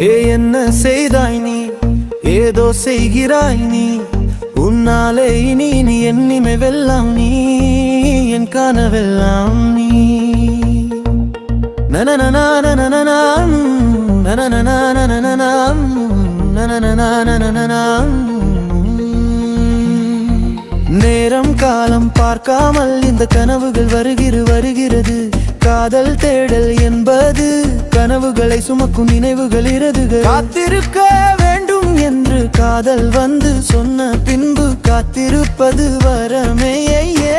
ஏ என்ன செய்தாய் நீ? ஏதோ செய்கிறாய் நீ? உன்னாலே இனி நீ என்னிமை வெல்லாம் நீ என் கனவெல்லாம் நீ. நனநனானனனனாம், நனநனானனனனாம், நனநனானனனனாம். நேரம் காலம் பார்க்காமல் இந்த கனவுகள் வருகிற வருகிறது. காதல் தேடல் என்பது கனவுகளை சுமக்கும் நினைவுகள் இரதுகள் காத்திருக்க வேண்டும் என்று காதல் வந்து சொன்ன பின்பு காத்திருப்பது வரமேயே.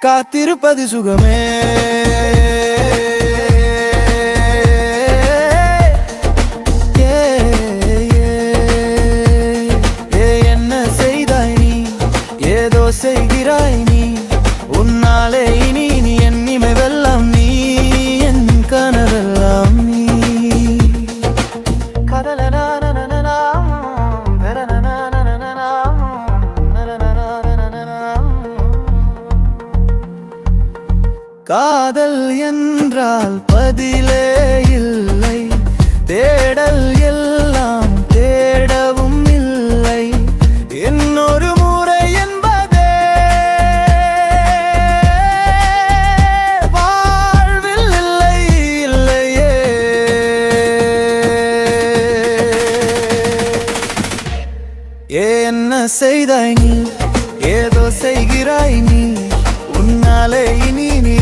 காத்திருப்பது சுகமே. ஏ, என்ன செய்தாய் நீ? ஏதோ செய்கிறாய் நீ உன்னாலே இனி நீ என் இமைவெல்லாம் நீ என் கனவெல்லாம் நீ. காதல் என்றால் பதிலே இல்லை தேடல் எல்லாம் செய்தாய் நீ. ஏதோ செய்கிறாய் நீ. உன்னாலே இனி நீ